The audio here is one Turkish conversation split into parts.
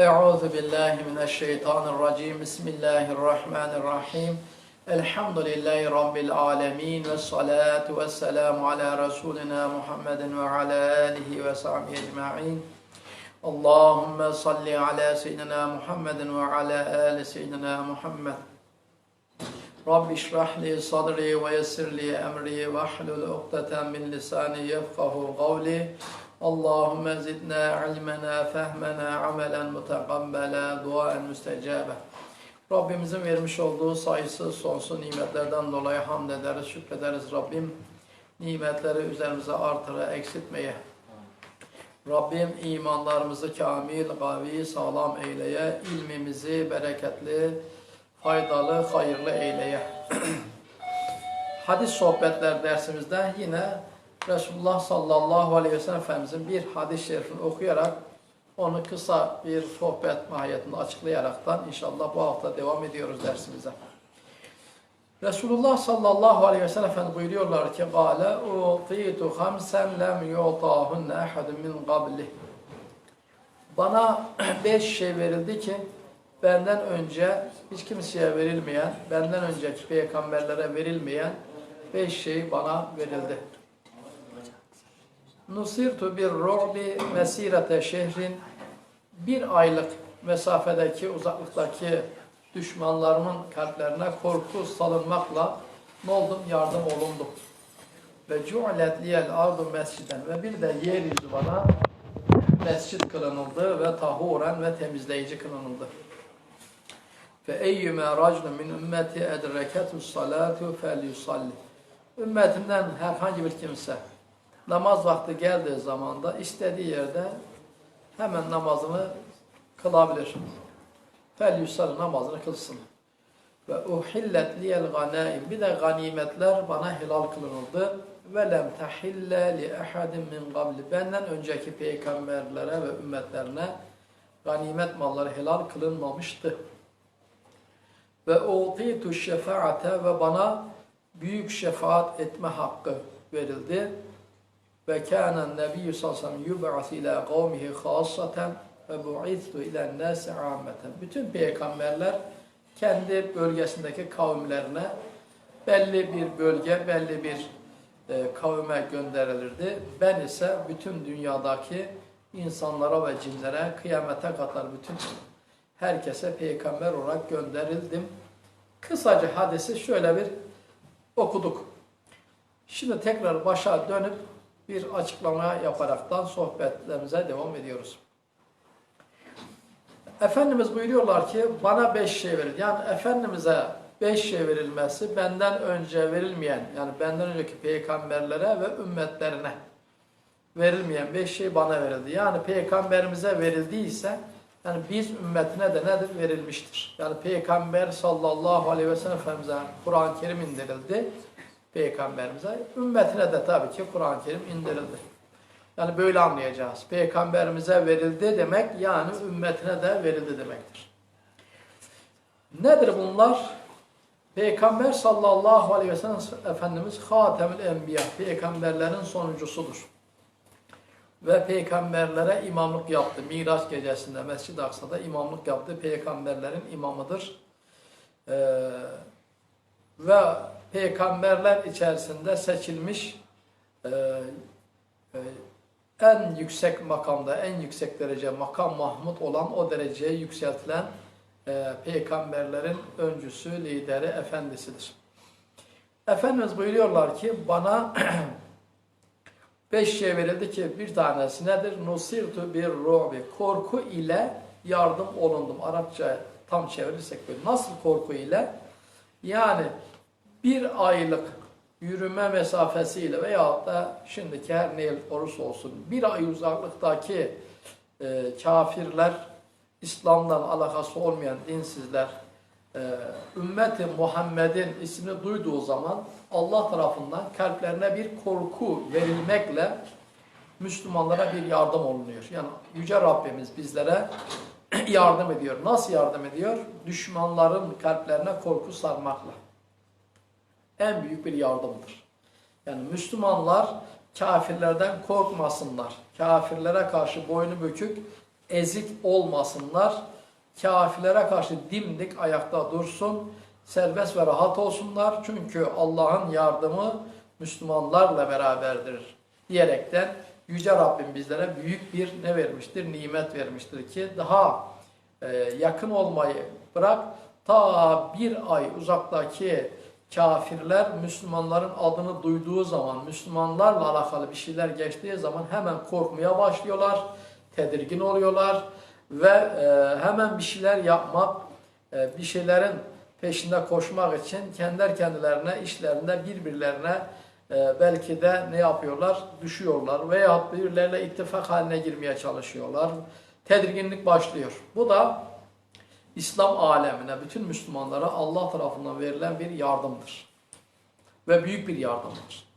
أعوذ بالله من الشيطان الرجيم. بسم الله الرحمن الرحيم. الحمد لله رب العالمين والصلاة والسلام على رسولنا محمد وعلى آله وصحبه أجمعين. اللهم صل على سيدنا محمد وعلى آل سيدنا محمد. رب اشرح لي صدري ويسر لي أمري واحلل عقدة من لساني يفقه قولي. Allahümme zidna ilmena, fehmena, amelen mutekambela, duaen müstecabe. Rabbimizin vermiş olduğu sayısız sonsuz nimetlerden dolayı hamd ederiz, şükrederiz Rabbim. Nimetleri üzerimize artıra, eksiltmeye. Rabbim imanlarımızı kamil, gavi, sağlam eyleye, ilmimizi bereketli, faydalı, hayırlı eyleye. Hadis sohbetler dersimizde yine Resulullah sallallahu aleyhi ve sellem Efendimizin bir hadis-i şerifini okuyarak onu kısa bir sohbet mahiyetinde açıklayaraktan inşallah bu hafta devam ediyoruz dersimize. Resulullah sallallahu aleyhi ve sellem Efendimiz buyuruyorlar ki قَالَ اُعْطِيتُ خَمْسًا لَمْ يُعْطَاهُنَّ اَحَدٌ مِنْ قَبْلِهِ Bana beş şey verildi ki benden önce hiç kimseye verilmeyen, benden önceki peygamberlere verilmeyen beş şey bana verildi. Nusirtu bir ru'bi mesirete şehrin bir aylık mesafedeki uzaklıktaki düşmanlarımın kalplerine korku salınmakla ne oldum? Yardım olundum. Ve cu'let liyel ardu mesciden ve bir de yeryüzü bana mescit kılınıldı ve tahuren ve temizleyici kılınıldı. Fe eyyüme raclun min ümmeti edreketus salatu fel yusalli. Ümmetimden herhangi bir kimse namaz vakti geldiği zaman da istediği yerde hemen namazını kılabilir. Fel yusalli namazını kılsın. Ve uhillet liyel ganaim. Bir de ganimetler bana helal kılınıldı. Ve lem tahille li ahadin min qabli. Benden önceki peygamberlere ve ümmetlerine ganimet malları helal kılınmamıştı. Ve utitu şefaate ve bana büyük şefaat etme hakkı verildi. Ve kânen nebiyyü sallallahu yub'as ila kavmihi khassaten ve bu'ithu ila nâsi âmmeten. Bütün peygamberler kendi bölgesindeki kavimlerine belli bir bölge, belli bir e, kavime gönderilirdi. Ben ise bütün dünyadaki insanlara ve cinlere kıyamete kadar bütün herkese peygamber olarak gönderildim. Kısaca hadisi şöyle bir okuduk. Şimdi tekrar başa dönüp bir açıklama yaparaktan sohbetlerimize devam ediyoruz. Efendimiz buyuruyorlar ki bana beş şey verildi. Yani Efendimiz'e beş şey verilmesi benden önce verilmeyen yani benden önceki peygamberlere ve ümmetlerine verilmeyen beş şey bana verildi. Yani peygamberimize verildiyse yani biz ümmetine de nedir? Verilmiştir. Yani peygamber sallallahu aleyhi ve sellem Kur'an-ı Kerim indirildi peygamberimize. Ümmetine de tabii ki Kur'an-ı Kerim indirildi. Yani böyle anlayacağız. Peygamberimize verildi demek yani ümmetine de verildi demektir. Nedir bunlar? Peygamber sallallahu aleyhi ve sellem Efendimiz Hatemül Enbiya, peygamberlerin sonuncusudur. Ve peygamberlere imamlık yaptı. Miraç gecesinde Mescid-i Aksa'da imamlık yaptı. Peygamberlerin imamıdır. Ee, ve peygamberler içerisinde seçilmiş e, e, en yüksek makamda, en yüksek derece makam Mahmud olan o dereceye yükseltilen e, peygamberlerin öncüsü, lideri, efendisidir. Efendimiz buyuruyorlar ki bana beş şey verildi ki bir tanesi nedir? Nusirtu bir rubi. Korku ile yardım olundum. Arapça tam çevirirsek böyle. Nasıl korku ile? Yani bir aylık yürüme mesafesiyle veyahut da şimdiki her ne olursa olsun bir ay uzaklıktaki e, kafirler, İslam'dan alakası olmayan dinsizler, e, ümmeti Muhammed'in ismini duyduğu zaman Allah tarafından kalplerine bir korku verilmekle Müslümanlara bir yardım olunuyor. Yani Yüce Rabbimiz bizlere yardım ediyor. Nasıl yardım ediyor? Düşmanların kalplerine korku sarmakla en büyük bir yardımdır. Yani Müslümanlar kafirlerden korkmasınlar. Kafirlere karşı boynu bükük ezik olmasınlar. Kafirlere karşı dimdik ayakta dursun. Serbest ve rahat olsunlar. Çünkü Allah'ın yardımı Müslümanlarla beraberdir diyerekten Yüce Rabbim bizlere büyük bir ne vermiştir? Nimet vermiştir ki daha e, yakın olmayı bırak ta bir ay uzaktaki kafirler Müslümanların adını duyduğu zaman, Müslümanlarla alakalı bir şeyler geçtiği zaman hemen korkmaya başlıyorlar, tedirgin oluyorlar ve e, hemen bir şeyler yapmak, e, bir şeylerin peşinde koşmak için kendi kendilerine, işlerinde birbirlerine e, belki de ne yapıyorlar? Düşüyorlar veya birbirleriyle ittifak haline girmeye çalışıyorlar. Tedirginlik başlıyor. Bu da İslam alemine, bütün Müslümanlara Allah tarafından verilen bir yardımdır. Ve büyük bir yardımdır.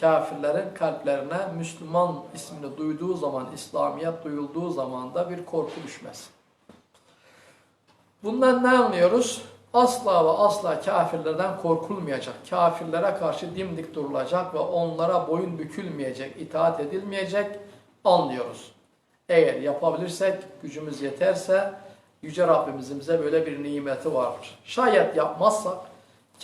Kafirlerin kalplerine Müslüman ismini duyduğu zaman, İslamiyet duyulduğu zaman da bir korku düşmez. Bundan ne anlıyoruz? Asla ve asla kafirlerden korkulmayacak. Kafirlere karşı dimdik durulacak ve onlara boyun bükülmeyecek, itaat edilmeyecek anlıyoruz. Eğer yapabilirsek, gücümüz yeterse Yüce Rabbimizin bize böyle bir nimeti vardır. Şayet yapmazsak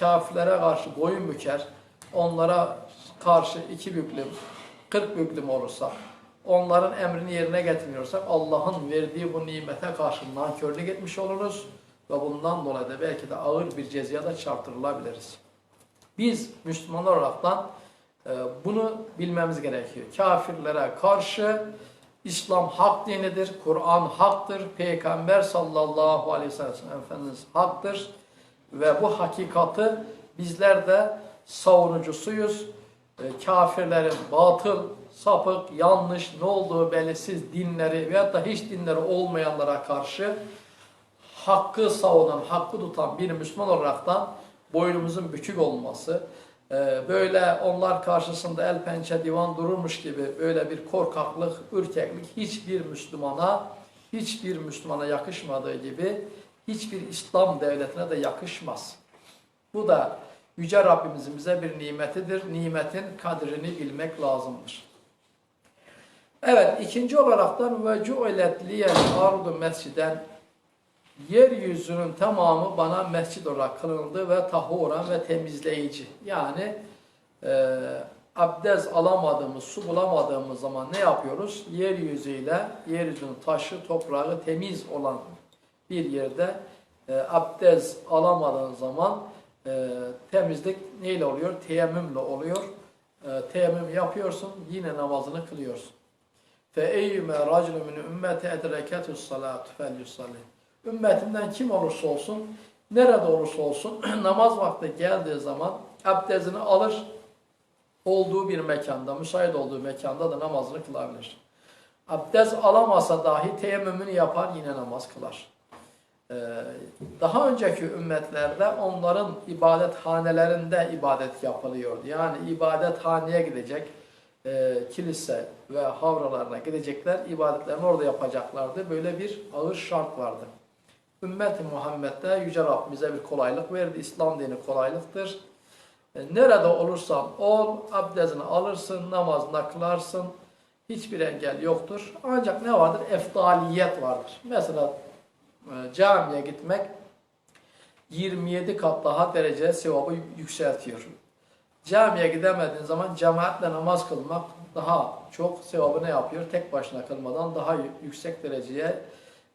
kafirlere karşı boyun büker, onlara karşı iki büklüm, kırk büklüm olursak, onların emrini yerine getirmiyorsak Allah'ın verdiği bu nimete karşı nankörlük etmiş oluruz ve bundan dolayı da belki de ağır bir cezaya da çarptırılabiliriz. Biz Müslümanlar olaraktan e, bunu bilmemiz gerekiyor. Kafirlere karşı İslam hak dinidir, Kur'an haktır, Peygamber sallallahu aleyhi ve sellem Efendimiz haktır ve bu hakikati bizler de savunucusuyuz. E, Kafirlerin batıl, sapık, yanlış, ne olduğu belirsiz dinleri veyahut da hiç dinleri olmayanlara karşı hakkı savunan, hakkı tutan bir Müslüman olaraktan boynumuzun bükük olması, böyle onlar karşısında el pençe divan dururmuş gibi böyle bir korkaklık, ürkeklik hiçbir Müslümana, hiçbir Müslümana yakışmadığı gibi hiçbir İslam devletine de yakışmaz. Bu da Yüce Rabbimizin bize bir nimetidir. Nimetin kadrini bilmek lazımdır. Evet, ikinci olaraktan ve cu'ilet liyel ardu mesciden yeryüzünün tamamı bana mescid olarak kılındı ve tahuran ve temizleyici. Yani e, abdest alamadığımız, su bulamadığımız zaman ne yapıyoruz? Yeryüzüyle, yeryüzünün taşı, toprağı temiz olan bir yerde e, abdest alamadığın zaman e, temizlik neyle oluyor? Teyemmümle oluyor. E, teyemmüm yapıyorsun, yine namazını kılıyorsun. Racülü min ümmeti edreketus salatu fel yusalli. Ümmetimden kim olursa olsun, nerede olursa olsun namaz vakti geldiği zaman abdestini alır, olduğu bir mekanda, müsait olduğu mekanda da namazını kılabilir. Abdest alamasa dahi teyemmümünü yapar yine namaz kılar. Ee, daha önceki ümmetlerde onların ibadethanelerinde ibadet yapılıyordu. Yani ibadethaneye gidecek, e, kilise ve havralarına gidecekler, ibadetlerini orada yapacaklardı. Böyle bir ağır şart vardı. Ümmet-i Muhammed'de Yüce Rabbimize bir kolaylık verdi. İslam dini kolaylıktır. E, nerede olursan ol, abdestini alırsın, namazını kılarsın. Hiçbir engel yoktur. Ancak ne vardır? Eftaliyet vardır. Mesela e, camiye gitmek 27 kat daha derece sevabı yükseltiyor. Camiye gidemediğin zaman cemaatle namaz kılmak daha çok sevabı ne yapıyor? Tek başına kılmadan daha yüksek dereceye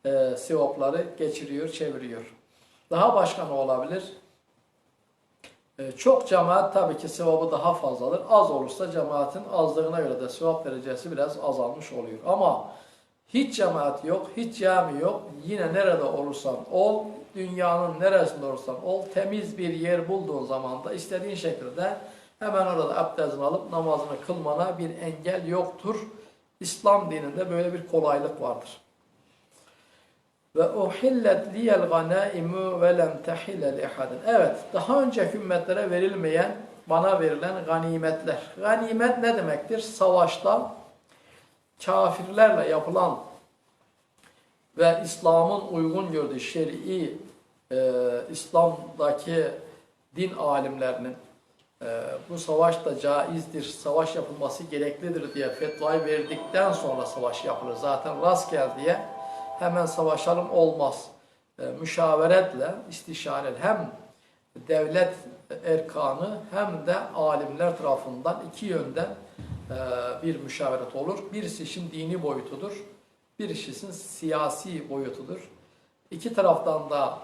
e, sevapları geçiriyor, çeviriyor. Daha başka ne olabilir? E, çok cemaat tabii ki sevabı daha fazladır. Az olursa cemaatin azlığına göre de sevap derecesi biraz azalmış oluyor. Ama hiç cemaat yok, hiç cami yok. Yine nerede olursan ol, dünyanın neresinde olursan ol, temiz bir yer bulduğun zaman da istediğin şekilde hemen orada abdestini alıp namazını kılmana bir engel yoktur. İslam dininde böyle bir kolaylık vardır. Ve uhillet liyel ganaimu ve lem tehile li ahadin. Evet, daha önceki ümmetlere verilmeyen, bana verilen ganimetler. Ganimet ne demektir? Savaşta kafirlerle yapılan ve İslam'ın uygun gördüğü şer'i e, İslam'daki din alimlerinin e, bu savaş da caizdir, savaş yapılması gereklidir diye fetvayı verdikten sonra savaş yapılır. Zaten rast gel diye hemen savaşalım olmaz. E, müşaveretle, istişareyle hem devlet erkanı hem de alimler tarafından iki yönden e, bir müşaveret olur. Birisi işin dini boyutudur, birisi işin siyasi boyutudur. İki taraftan da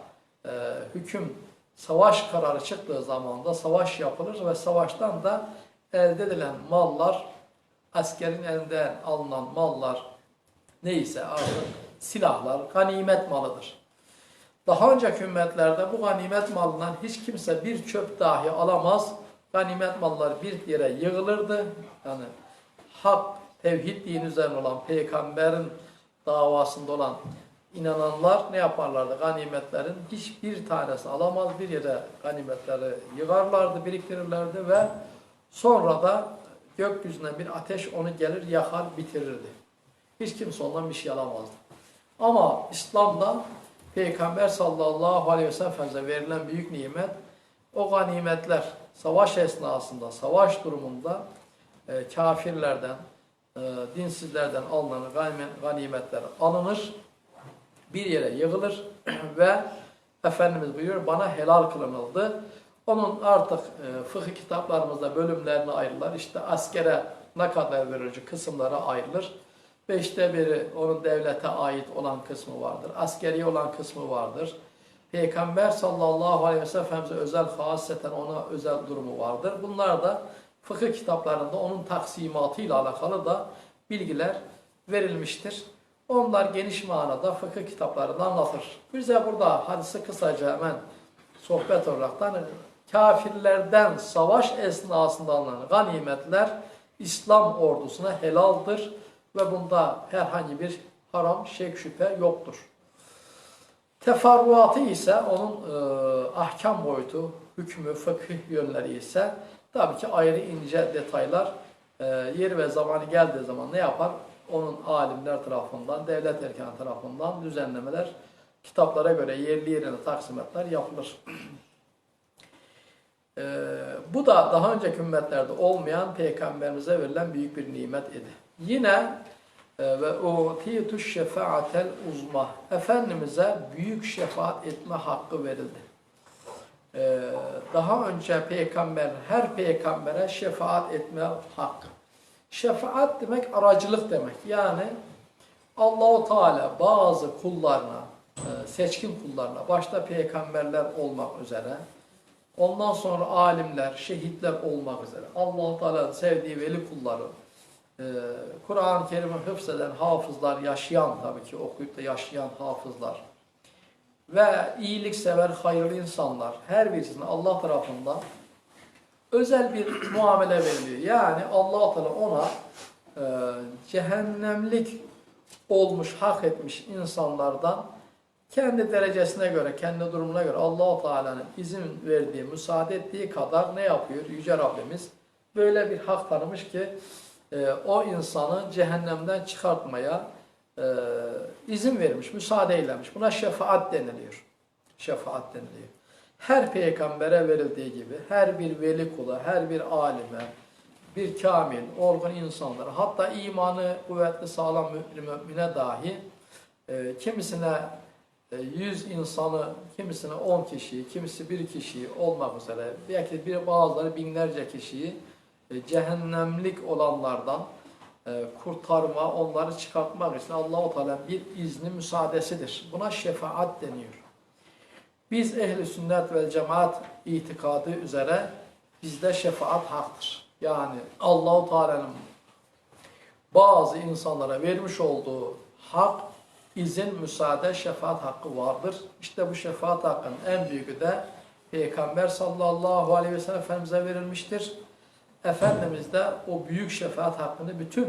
e, hüküm savaş kararı çıktığı zaman da savaş yapılır ve savaştan da elde edilen mallar, askerin elinden alınan mallar neyse artık silahlar, ganimet malıdır. Daha önceki ümmetlerde bu ganimet malından hiç kimse bir çöp dahi alamaz. Ganimet malları bir yere yığılırdı. Yani hak, tevhid dini üzerine olan peygamberin davasında olan inananlar ne yaparlardı? Ganimetlerin hiçbir tanesi alamaz. Bir yere ganimetleri yığarlardı, biriktirirlerdi ve sonra da gökyüzünden bir ateş onu gelir yakar bitirirdi. Hiç kimse ondan bir şey alamazdı. Ama İslam'da Peygamber sallallahu aleyhi ve sellem verilen büyük nimet o ganimetler savaş esnasında, savaş durumunda e, kafirlerden, e, dinsizlerden alınan ganime- ganimetler alınır, bir yere yığılır ve Efendimiz buyuruyor bana helal kılınıldı. Onun artık e, fıkıh kitaplarımızda bölümlerine ayrılır. İşte askere ne kadar verici kısımlara ayrılır. Beşte biri onun devlete ait olan kısmı vardır. Askeri olan kısmı vardır. Peygamber sallallahu aleyhi ve sellem Efendimiz'e özel hasreten ona özel durumu vardır. Bunlar da fıkıh kitaplarında onun taksimatıyla alakalı da bilgiler verilmiştir. Onlar geniş manada fıkıh kitaplarında anlatır. Bize burada hadisi kısaca hemen sohbet olaraktan kafirlerden savaş esnasında alınan ganimetler İslam ordusuna helaldir ve bunda herhangi bir haram, şek, şüphe yoktur. Teferruatı ise onun e, ahkam boyutu, hükmü, fıkıh yönleri ise tabii ki ayrı ince detaylar e, yeri ve zamanı geldiği zaman ne yapar? Onun alimler tarafından, devlet erkanı tarafından düzenlemeler, kitaplara göre yerli yerine taksimatlar yapılır. E, bu da daha önceki ümmetlerde olmayan peygamberimize verilen büyük bir nimet idi. Yine e, ve utitu şefaatel uzma. Efendimiz'e büyük şefaat etme hakkı verildi. E, Daha önce peygamber, her peygambere şefaat etme hakkı. Şefaat demek aracılık demek. Yani Allahu Teala bazı kullarına, e, seçkin kullarına, başta peygamberler olmak üzere, ondan sonra alimler, şehitler olmak üzere, Allahu Teala'nın sevdiği veli kulları, ee, Kur'an-ı Kerim'i hıfzeden hafızlar, yaşayan tabii ki okuyup da yaşayan hafızlar ve iyiliksever hayırlı insanlar her birisine Allah tarafından özel bir muamele veriliyor. Yani Allah Teala ona e, cehennemlik olmuş, hak etmiş insanlardan kendi derecesine göre, kendi durumuna göre Allah Teala'nın izin verdiği, müsaade ettiği kadar ne yapıyor Yüce Rabbimiz? Böyle bir hak tanımış ki e, o insanı cehennemden çıkartmaya e, izin vermiş, müsaade eylemiş. Buna şefaat deniliyor. Şefaat deniliyor. Her peygambere verildiği gibi her bir veli kula, her bir alime, bir kamil, olgun insanlara, hatta imanı kuvvetli sağlam mümin, mümine dahi e, kimisine 100 insanı, kimisine 10 kişiyi, kimisi bir kişiyi olmak üzere, belki bir bazıları binlerce kişiyi e, cehennemlik olanlardan e, kurtarma, onları çıkartmak için Allahu Teala bir izni müsaadesidir. Buna şefaat deniyor. Biz ehli sünnet ve cemaat itikadı üzere bizde şefaat haktır. Yani Allahu Teala'nın bazı insanlara vermiş olduğu hak, izin, müsaade, şefaat hakkı vardır. İşte bu şefaat hakkının en büyüğü de Peygamber sallallahu aleyhi ve sellem Efendimiz'e verilmiştir. Efendimiz de o büyük şefaat hakkını bütün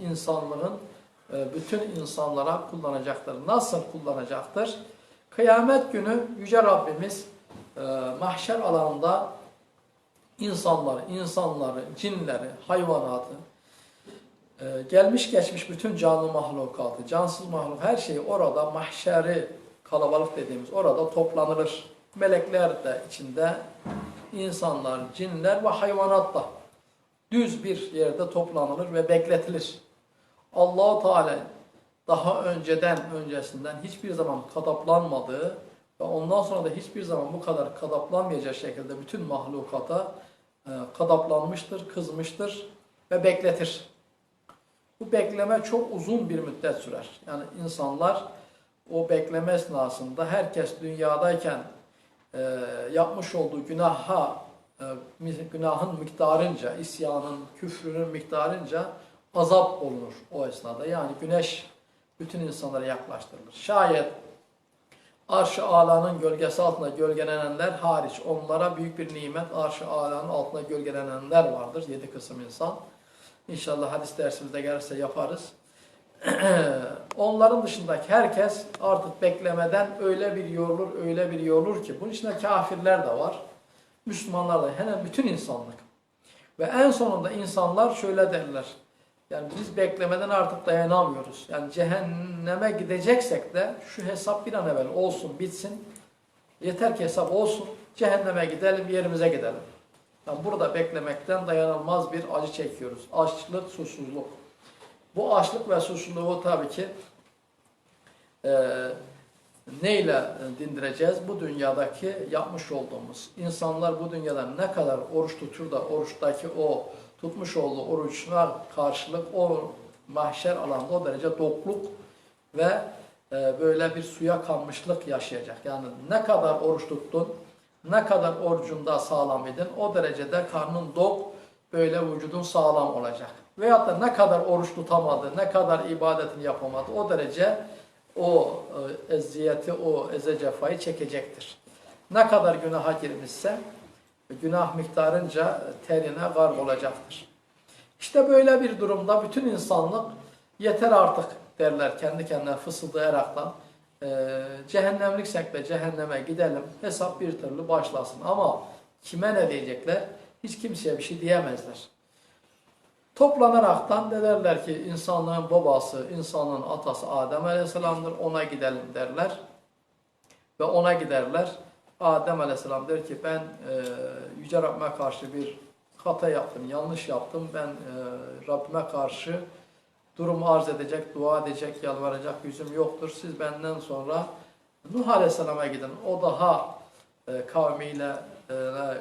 insanlığın, e, bütün insanlara kullanacaktır. Nasıl kullanacaktır? Kıyamet günü Yüce Rabbimiz e, mahşer alanında insanları, insanları, cinleri, hayvanatı, e, gelmiş geçmiş bütün canlı mahlukatı, cansız mahluk her şeyi orada mahşeri kalabalık dediğimiz orada toplanılır. Melekler de içinde, insanlar, cinler ve hayvanat da düz bir yerde toplanılır ve bekletilir. Allahu Teala daha önceden öncesinden hiçbir zaman kadaplanmadığı ve ondan sonra da hiçbir zaman bu kadar kadaplanmayacak şekilde bütün mahlukata e, kadaplanmıştır, kızmıştır ve bekletir. Bu bekleme çok uzun bir müddet sürer. Yani insanlar o bekleme esnasında herkes dünyadayken e, yapmış olduğu günaha e, günahın miktarınca, isyanın, küfrünün miktarınca azap olunur o esnada. Yani güneş bütün insanlara yaklaştırılır. Şayet arş-ı alanın gölgesi altında gölgelenenler hariç onlara büyük bir nimet arş-ı alanın altında gölgelenenler vardır. Yedi kısım insan. İnşallah hadis dersimizde gelirse yaparız. Onların dışındaki herkes artık beklemeden öyle bir yorulur, öyle bir yorulur ki bunun içinde kafirler de var. Müslümanlar da hemen bütün insanlık. Ve en sonunda insanlar şöyle derler. Yani biz beklemeden artık dayanamıyoruz. Yani cehenneme gideceksek de şu hesap bir an evvel olsun, bitsin. Yeter ki hesap olsun. Cehenneme gidelim, yerimize gidelim. Yani burada beklemekten dayanılmaz bir acı çekiyoruz. Açlık, susuzluk. Bu açlık ve susuzluğu tabii ki eee neyle dindireceğiz? Bu dünyadaki yapmış olduğumuz. insanlar bu dünyada ne kadar oruç tutur da oruçtaki o tutmuş olduğu oruçlar karşılık o mahşer alanda o derece dokluk ve e, böyle bir suya kanmışlık yaşayacak. Yani ne kadar oruç tuttun, ne kadar orucunda sağlam idin, o derecede karnın dok, böyle vücudun sağlam olacak. Veyahut da ne kadar oruç tutamadı, ne kadar ibadetini yapamadı, o derece o e, eziyeti, o eze cefayı çekecektir. Ne kadar günaha girmişse, günah miktarınca terine garg olacaktır. İşte böyle bir durumda bütün insanlık yeter artık derler kendi kendine fısıldayaraktan. E, cehennemliksek de cehenneme gidelim, hesap bir türlü başlasın. Ama kime ne diyecekler? Hiç kimseye bir şey diyemezler. Toplanaraktan de derler ki insanlığın babası, insanlığın atası Adem Aleyhisselam'dır, ona gidelim derler. Ve ona giderler. Adem Aleyhisselam der ki ben e, Yüce Rabbime karşı bir hata yaptım, yanlış yaptım. Ben e, Rabbime karşı durum arz edecek, dua edecek, yalvaracak yüzüm yoktur. Siz benden sonra Nuh Aleyhisselam'a gidin. O daha e, kavmiyle e,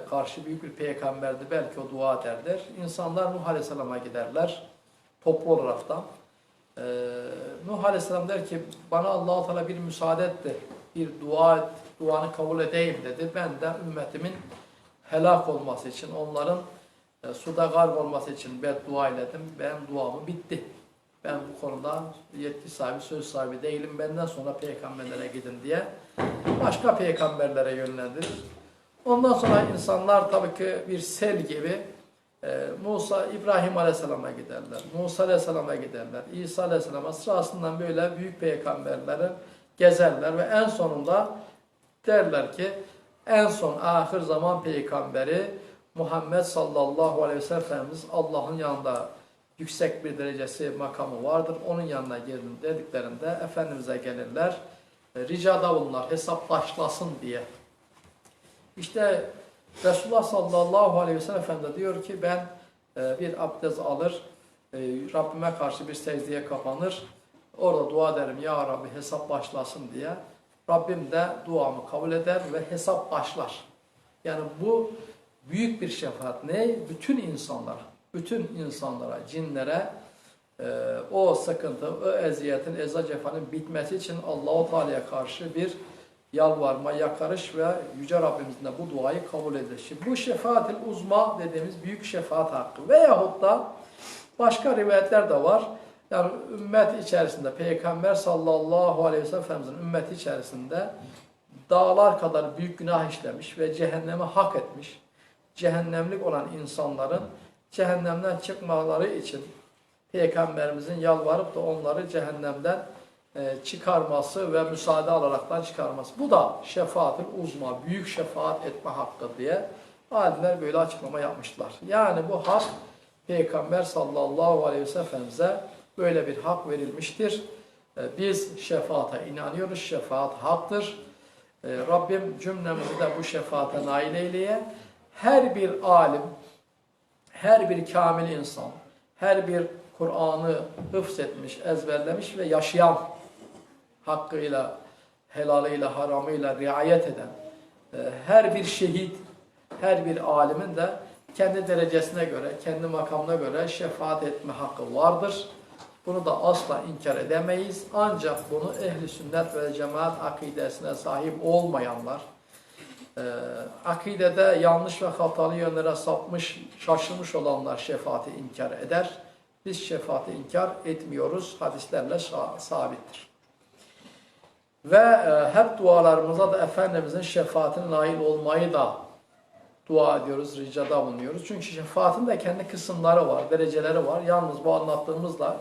karşı büyük bir peygamberdi. Belki o dua ederler. İnsanlar Nuh Aleyhisselam'a giderler. Toplu olaraktan. E, Nuh Aleyhisselam der ki bana allah Teala bir müsaade etti. Bir dua et, duanı kabul edeyim dedi. Ben de ümmetimin helak olması için, onların e, suda garp olması için beddua eyledim. Ben duamı bitti. Ben bu konuda yetki sahibi, söz sahibi değilim. Benden sonra peygamberlere gidin diye başka peygamberlere yönlendirir. Ondan sonra insanlar tabii ki bir sel gibi e, Musa, İbrahim Aleyhisselam'a giderler. Musa Aleyhisselam'a giderler. İsa Aleyhisselam'a sırasından böyle büyük peygamberleri gezerler ve en sonunda derler ki en son ahir zaman peygamberi Muhammed sallallahu aleyhi ve sellem Allah'ın yanında yüksek bir derecesi makamı vardır. Onun yanına gelin dediklerinde Efendimiz'e gelirler. E, Ricada bulunlar hesap başlasın diye. İşte Resulullah sallallahu aleyhi ve sellem Efendimiz diyor ki ben e, bir abdest alır, e, Rabbime karşı bir secdeye kapanır. Orada dua ederim ya Rabbi hesap başlasın diye. Rabbim de duamı kabul eder ve hesap başlar. Yani bu büyük bir şefaat. Ne? Bütün insanlara, bütün insanlara, cinlere e, o sıkıntı, o eziyetin, eza cefanın bitmesi için Allahu Teala'ya karşı bir yalvarma, yakarış ve Yüce Rabbimizin de bu duayı kabul edilir. Şimdi bu şefaatil uzma dediğimiz büyük şefaat hakkı veyahut da başka rivayetler de var. Yani ümmet içerisinde Peygamber sallallahu aleyhi ve sellem Efendimizin ümmeti içerisinde dağlar kadar büyük günah işlemiş ve cehenneme hak etmiş. Cehennemlik olan insanların cehennemden çıkmaları için Peygamberimizin yalvarıp da onları cehennemden e, çıkarması ve müsaade alaraktan çıkarması. Bu da şefaatin uzma, büyük şefaat etme hakkı diye alimler böyle açıklama yapmışlar. Yani bu hak Peygamber sallallahu aleyhi ve sellem Efendimiz'e böyle bir hak verilmiştir. E, Biz şefaata inanıyoruz. Şefaat haktır. E, Rabbim cümlemizi de bu şefaate nail eyleye. Her bir alim, her bir kamil insan, her bir Kur'an'ı hıfz etmiş, ezberlemiş ve yaşayan hakkıyla, helalıyla, haramıyla riayet eden e, her bir şehit, her bir alimin de kendi derecesine göre, kendi makamına göre şefaat etme hakkı vardır. Bunu da asla inkar edemeyiz. Ancak bunu ehli sünnet ve cemaat akidesine sahip olmayanlar, e, akidede yanlış ve hatalı yönlere sapmış, şaşırmış olanlar şefaati inkar eder. Biz şefaati inkar etmiyoruz. Hadislerle sabittir. Ve e, hep dualarımıza da Efendimizin şefaatine nail olmayı da dua ediyoruz, ricada bulunuyoruz. Çünkü şefaatin de kendi kısımları var, dereceleri var. Yalnız bu anlattığımızla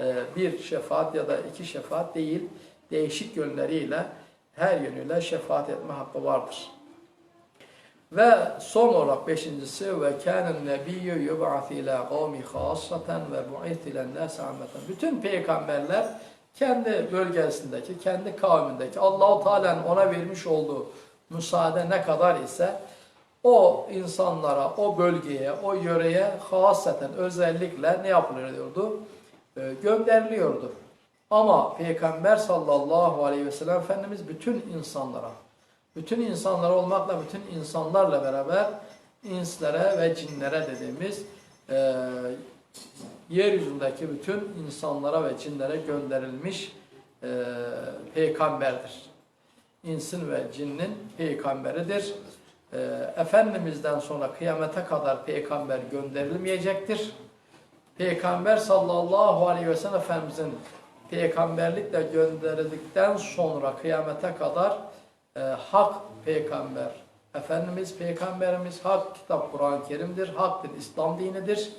e, bir şefaat ya da iki şefaat değil, değişik yönleriyle, her yönüyle şefaat etme hakkı vardır. Ve son olarak beşincisi ve kânen nebiyyü yub'at ila kavmi khâssaten ve bu'ith ile nâs ammeten. Bütün peygamberler kendi bölgesindeki, kendi kavmindeki Allahu Teala'nın ona vermiş olduğu müsaade ne kadar ise o insanlara, o bölgeye, o yöreye hasaten özellikle ne yapılıyordu? Ee, gönderiliyordu. Ama Peygamber sallallahu aleyhi ve sellem Efendimiz bütün insanlara, bütün insanlar olmakla bütün insanlarla beraber inslere ve cinlere dediğimiz e, yeryüzündeki bütün insanlara ve cinlere gönderilmiş e, peygamberdir. İnsin ve cinnin peygamberidir. E, Efendimiz'den sonra kıyamete kadar peygamber gönderilmeyecektir. Peygamber sallallahu aleyhi ve sellem Efendimiz'in peygamberlikle gönderildikten sonra kıyamete kadar e, hak peygamber, Efendimiz peygamberimiz, hak kitap Kur'an-ı Kerim'dir, hak din İslam dinidir.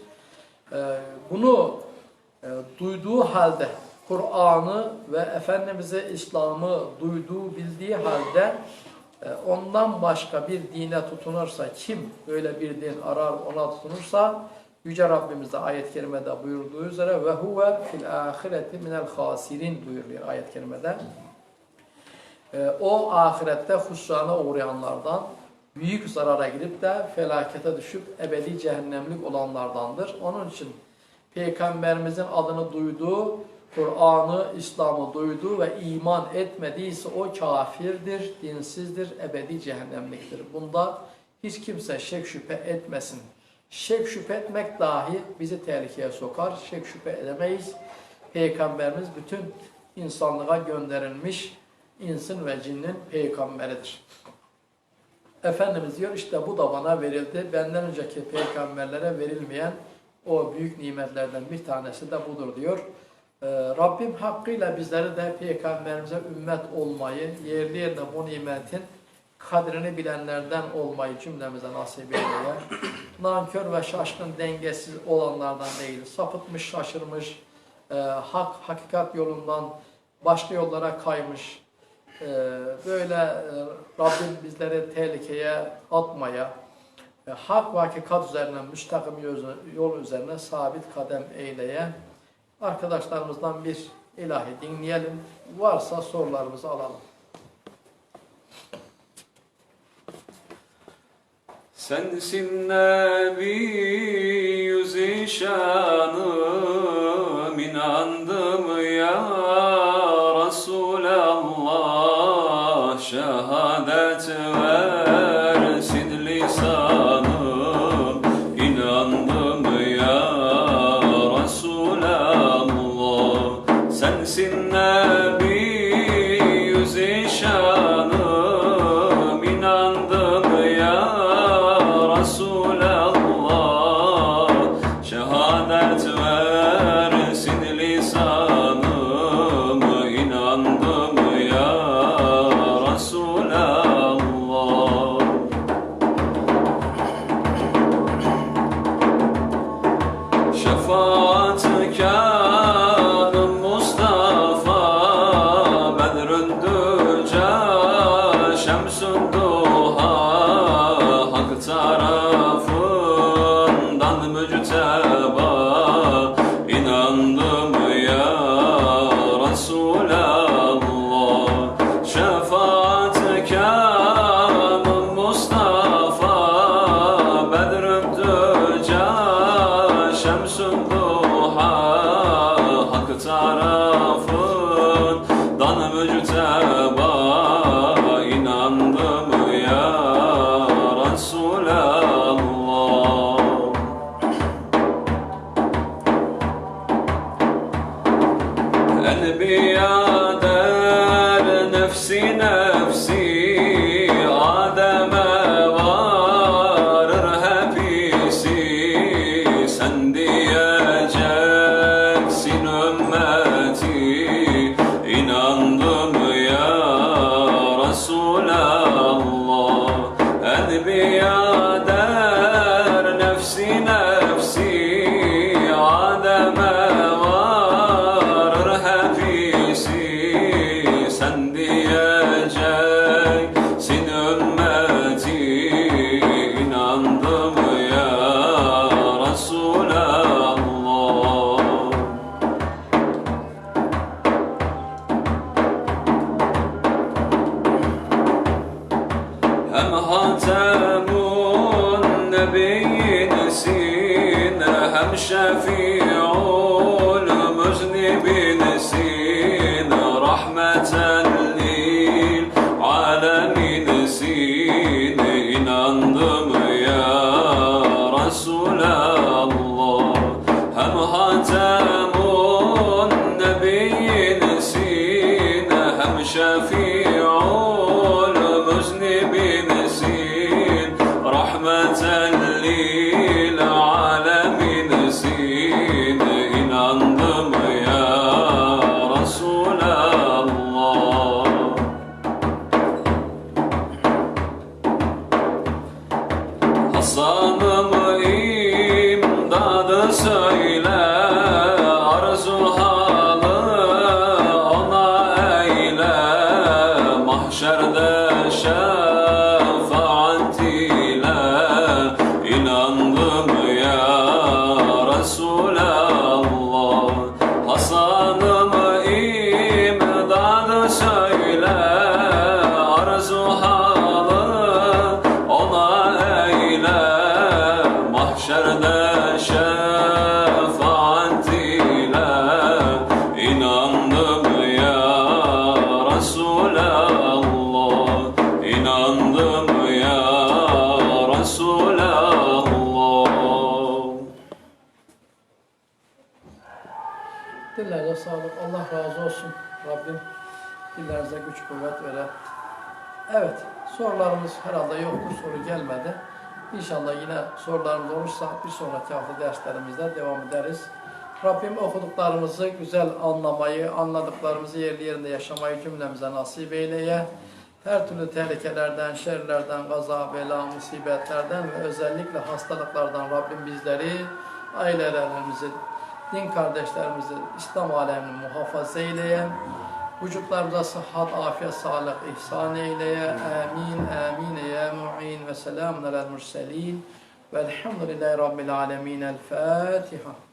E, bunu e, duyduğu halde Kur'an'ı ve Efendimiz'e İslam'ı duyduğu, bildiği halde e, ondan başka bir dine tutunursa, kim böyle bir din arar ona tutunursa, Yüce Rabbimiz de ayet-i kerimede buyurduğu üzere ve huve fil ahireti minel hasirin buyuruyor ayet-i kerimede. E, o ahirette husrana uğrayanlardan, büyük zarara girip de felakete düşüp ebedi cehennemlik olanlardandır. Onun için Peygamberimizin adını duyduğu, Kur'an'ı, İslam'ı duyduğu ve iman etmediyse o kafirdir, dinsizdir, ebedi cehennemliktir. Bunda hiç kimse şek şüphe etmesin. Şek şüphe etmek dahi bizi tehlikeye sokar. Şek şüphe edemeyiz. Peygamberimiz bütün insanlığa gönderilmiş insin ve cinnin peygamberidir. Efendimiz diyor işte bu da bana verildi. Benden önceki peygamberlere verilmeyen o büyük nimetlerden bir tanesi de budur diyor. Ee, Rabbim hakkıyla bizleri de peygamberimize ümmet olmayı, yerli yerine bu nimetin kadrini bilenlerden olmayı cümlemize nasip eyleye. Nankör ve şaşkın dengesiz olanlardan değil, sapıtmış, şaşırmış, e, hak, hakikat yolundan başka yollara kaymış, böyle e, Rabbim bizleri tehlikeye atmaya, e, hak ve hakikat üzerine, müstakim yol- üzerine sabit kadem eyleye. Arkadaşlarımızdan bir ilahi dinleyelim. Varsa sorularımızı alalım. Sensin Nebi zişanım inandım ya to sağlık. Allah razı olsun. Rabbim dillerinize güç kuvvet vere. Evet, sorularımız herhalde yoktur. Soru gelmedi. İnşallah yine sorularımız olursa bir sonraki hafta derslerimizde devam ederiz. Rabbim okuduklarımızı güzel anlamayı, anladıklarımızı yerli yerinde yaşamayı cümlemize nasip eyleye. Her türlü tehlikelerden, şerlerden, gaza, bela, musibetlerden ve özellikle hastalıklardan Rabbim bizleri, ailelerimizi, din kardeşlerimizi İslam alemini muhafaza eyleye. Vücutlarımıza sıhhat, afiyet, sağlık ihsan eyleye. Amin, amin ya mu'in ve selamun alel murselin. Velhamdülillahi Rabbil alemin. El Fatiha.